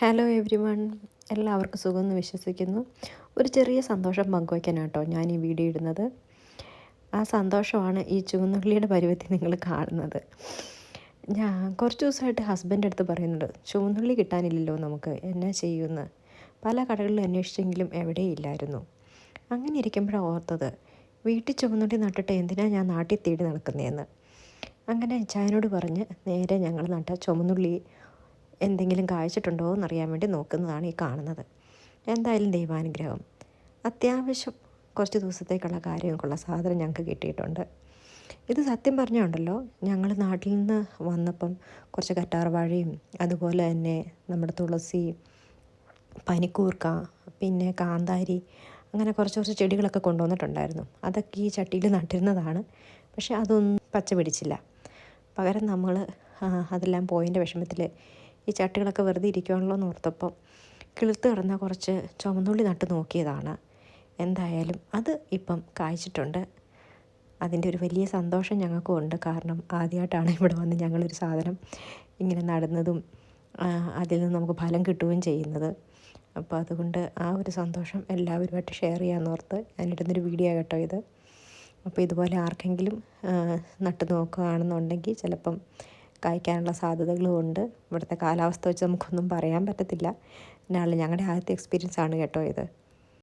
Hello every one എല്ലാവർക്കും സുഖമെന്ന് വിശ്വസിക്കുന്നു. ഒരു ചെറിയ സന്തോഷം പങ്കുവയ്ക്കാനാട്ടോ ഞാൻ ഈ വീഡിയോ ഇടുന്നത്. ആ സന്തോഷമാണ് ഈ ചുവന്നുള്ളിയുടെ പരുവത്തിൽ നിങ്ങൾ കാണുന്നത്. ഞാൻ കുറച്ച് ദിവസമായിട്ട് ഹസ്ബൻഡ് അടുത്ത് പറയുന്നുണ്ട് ചുവന്നുള്ളി കിട്ടാനില്ലല്ലോ നമുക്ക്. എന്നാ ചെയ്യുമെന്ന് പല കടകളിലും അന്വേഷിച്ചെങ്കിലും എവിടെയില്ലായിരുന്നു അങ്ങനെ ഇരിക്കുമ്പോഴാണ് ഓർത്തത് വീട്ടിൽ ചുവന്നുള്ളി നട്ടിട്ട് എന്തിനാണ് ഞാൻ നാട്ടിൽ തേടി നടക്കുന്നതെന്ന് അങ്ങനെ ചായനോട് പറഞ്ഞ് നേരെ ഞങ്ങൾ നട്ട ചുമന്നുള്ളി എന്തെങ്കിലും കായ്ച്ചിട്ടുണ്ടോ എന്നറിയാൻ വേണ്ടി നോക്കുന്നതാണ് ഈ കാണുന്നത്. എന്തായാലും ദൈവാനുഗ്രഹം. അത്യാവശ്യം കുറച്ച് ദിവസത്തേക്കുള്ള കാര്യങ്ങൾക്കുള്ള സാധനം ഞങ്ങൾക്ക് കിട്ടിയിട്ടുണ്ട്. ഇത് സത്യം പറഞ്ഞുണ്ടല്ലോ ഞങ്ങൾ നാട്ടിൽ നിന്ന് വന്നപ്പം കുറച്ച് കറ്റാർവാഴയും അതുപോലെ തന്നെ നമ്മുടെ തുളസി പനിക്കൂർക്ക പിന്നെ കാന്താരി അങ്ങനെ കുറച്ച് കുറച്ച് ചെടികളൊക്കെ കൊണ്ടുവന്നിട്ടുണ്ടായിരുന്നു. അതൊക്കെ ഈ ചട്ടിയിൽ നട്ടിരുന്നതാണ്. പക്ഷേ അതൊന്നും പച്ച പിടിച്ചില്ല. പകരം നമ്മൾ അതെല്ലാം പോയിന്റെ വിഷമത്തിൽ ഈ ചട്ടികളൊക്കെ വെറുതെ ഇരിക്കുവാണല്ലോ എന്ന് ഓർത്തപ്പം കിളുത്ത് കിടന്ന കുറച്ച് ചുമന്നുള്ളി നട്ട് നോക്കിയതാണ്. എന്തായാലും അത് ഇപ്പം കായ്ച്ചിട്ടുണ്ട്. അതിന്റെ ഒരു വലിയ സന്തോഷം ഞങ്ങൾക്കും ഉണ്ട്. കാരണം ആദ്യമായിട്ടാണ് ഇവിടെ വന്ന് ഞങ്ങളൊരു സാധനം ഇങ്ങനെ നടന്നതും അതിൽ നിന്ന് നമുക്ക് ഫലം കിട്ടുകയും ചെയ്യുന്നത്. അപ്പോൾ അതുകൊണ്ട് ആ ഒരു സന്തോഷം എല്ലാവരുമായിട്ട് ഷെയർ ചെയ്യാമെന്നോർത്ത് ഞാനിടുന്നൊരു വീഡിയോ കേട്ടോ ഇത്. അപ്പോൾ ഇതുപോലെ ആർക്കെങ്കിലും നട്ടു നോക്കുകയാണെന്നുണ്ടെങ്കിൽ ചിലപ്പം കായ്ക്കാനുള്ള സാധ്യതകളും ഉണ്ട്. ഇവിടുത്തെ കാലാവസ്ഥ വെച്ച് നമുക്കൊന്നും പറയാൻ പറ്റത്തില്ല. എന്നാലും ഞങ്ങളുടെ ആദ്യത്തെ എക്സ്പീരിയൻസ് ആണ് കേട്ടോ ഇത്.